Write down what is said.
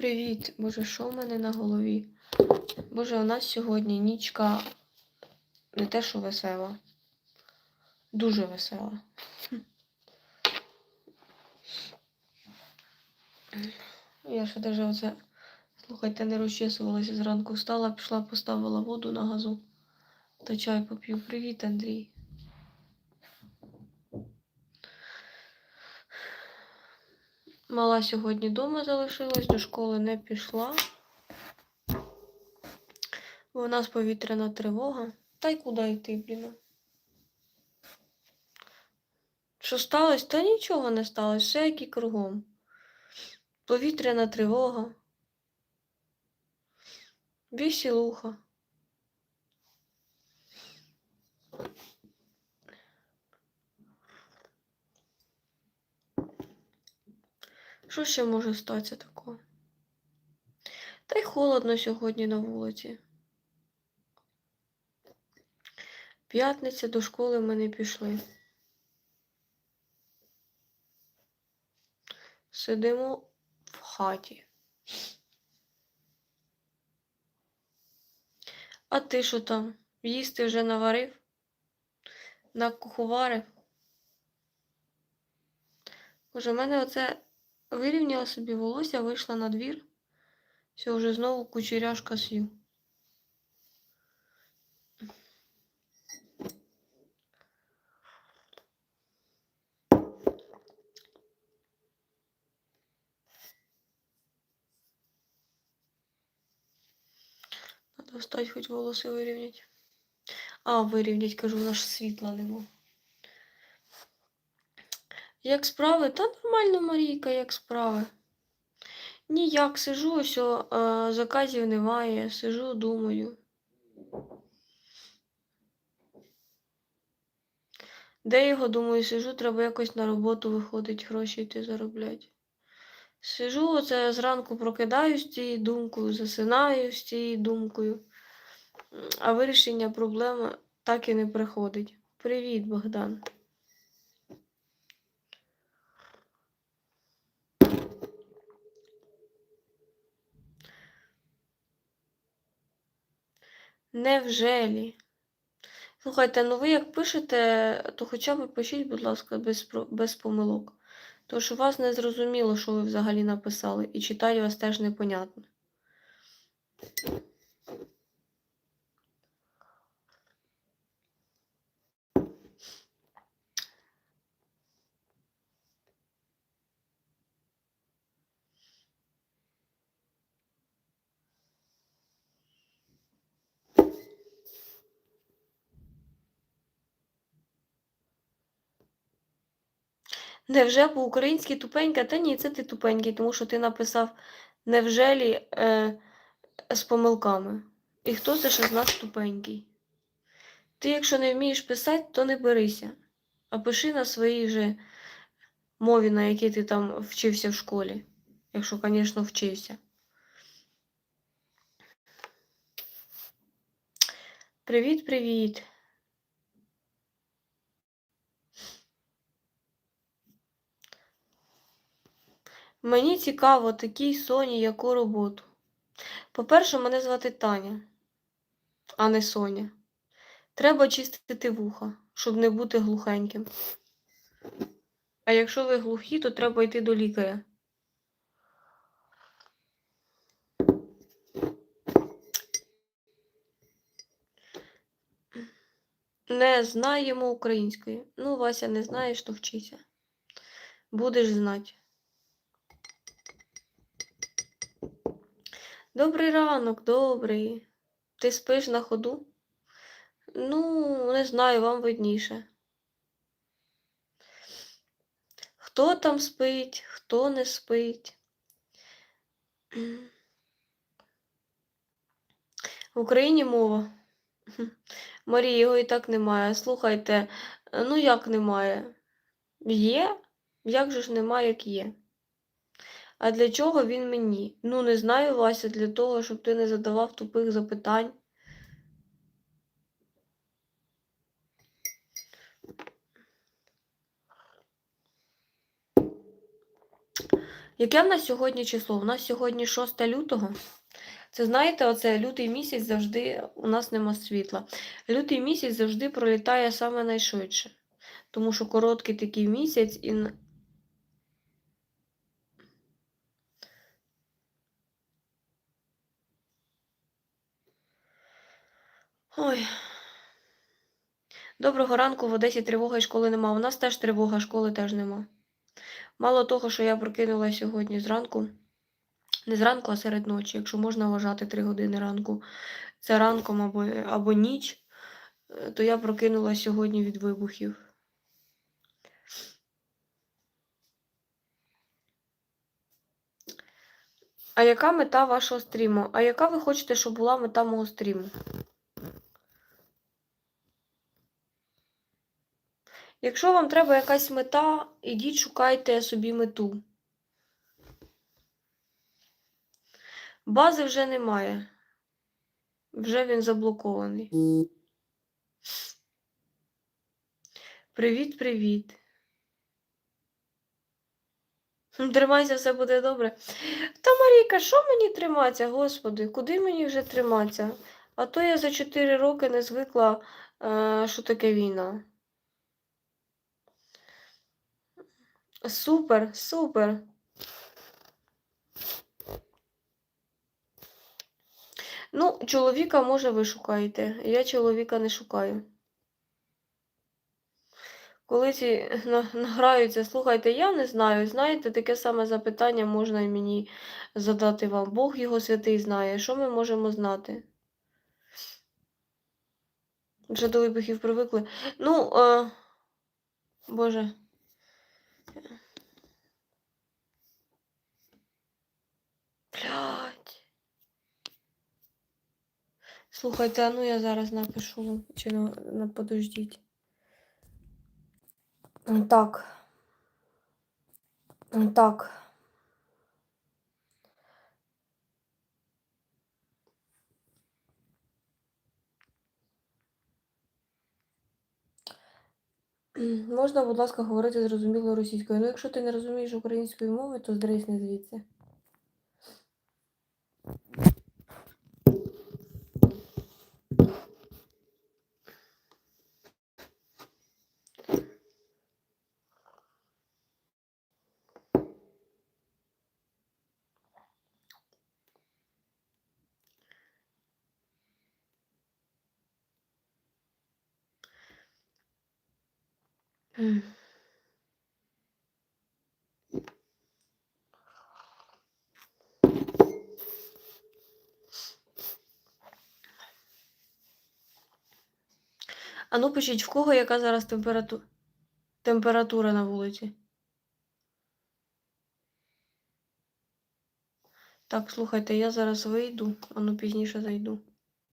Привіт, Боже, що в мене на голові? Боже, у нас сьогодні нічка не те, що весела. Дуже весела. Я ще даже оце, слухайте, не розчесувалася зранку. Встала, пішла, поставила воду на газу. Та чай поп'ю. Привіт, Андрій. Мала сьогодні вдома залишилась, до школи не пішла. Бо у нас повітряна тривога. Та й куди йти, блін? Що сталося? Та нічого не сталося, все як і кругом. Повітряна тривога. Вісілуха. Що ще може статися такого? Та й холодно сьогодні на вулиці. П'ятниця до школи ми не пішли. Сидимо в хаті. А ти що там? Їсти вже наварив? Накуховарив? Боже, в мене оце вирівняла собі волосся, вийшла на двір. Все, вже знову кучеряшка с'ю. Надо встать, хоч волоси вирівнять. А, вирівнять, кажу, наш світла нема. Як справи? Та нормально, Марійка, як справи. Ніяк, сижу, ось о, е, заказів немає, сижу, думаю. Де його, думаю, сижу, треба якось на роботу виходить, гроші йти заробляти. Сижу, оце зранку прокидаюсь цією думкою, засинаю з цією думкою, а вирішення проблеми так і не приходить. Привіт, Богдан. Невжелі? Слухайте, ну ви як пишете, то хоча б пишіть, будь ласка, без, без помилок. Тому що вас не зрозуміло, що ви взагалі написали, і читати вас теж непонятно. Невже по-українськи тупенька? Та ні, це ти тупенький, тому що ти написав невжелі е, з помилками. І хто це ще з нас тупенький? Ти, якщо не вмієш писати, то не берися. А пиши на своїй же мові, на якій ти там вчився в школі. Якщо, звісно, вчився. Привіт, Мені цікаво, такій Соні, яку роботу. По-перше, мене звати Таня, а не Соня. Треба чистити вуха, щоб не бути глухеньким. А якщо ви глухі, то треба йти до лікаря. Не знаємо української. Ну, Вася, не знаєш, то вчися. Будеш знати. Добрий ранок, добрий. Ти спиш на ходу? Ну, не знаю, вам видніше. Хто там спить, хто не спить. В Україні мова. Марії, його і так немає. Слухайте, ну як немає? Є? Як же ж немає, як є? А для чого він мені? Ну, не знаю, Вася, для того, щоб ти не задавав тупих запитань. Яке в нас сьогодні число? У нас сьогодні 6 лютого. Це знаєте, оце лютий місяць завжди у нас нема світла. Лютий місяць завжди пролітає саме найшвидше. Тому що короткий такий місяць і. Ой. Доброго ранку, в Одесі тривога і школи нема. У нас теж тривога, школи теж нема. Мало того, що я прокинулася сьогодні зранку, не зранку, а серед ночі, якщо можна вважати 3 години ранку, це ранком або, або ніч, е, то я прокинулася сьогодні від вибухів. А яка мета вашого стріму? А яка ви хочете, щоб була мета мого стріму? Якщо вам треба якась мета, ідіть шукайте собі мету. Бази вже немає. Вже він заблокований. Привіт, привіт. Тримайся, все буде добре. Та Марійка, що мені триматися, господи, куди мені вже триматися? А то я за 4 роки не звикла, е, що таке війна. Супер, супер. Ну, чоловіка, може, ви шукаєте. Я чоловіка не шукаю. Коли ці награються, слухайте, я не знаю. Знаєте, таке саме запитання можна і мені задати вам. Бог його святий знає. Що ми можемо знати? Вже до вибухів привикли. Ну, е... Боже. Блядь. Слухайте, а ну я зараз напишу. Чи на, на подождіть. Так. Так. Можна, будь ласка, говорити зрозуміло російською. Ну, якщо ти не розумієш української мови, то здрисни звідси. Mm. А ну пишіть, в кого яка зараз температура температура на вулиці? Так, слухайте, я зараз вийду, а ну пізніше зайду.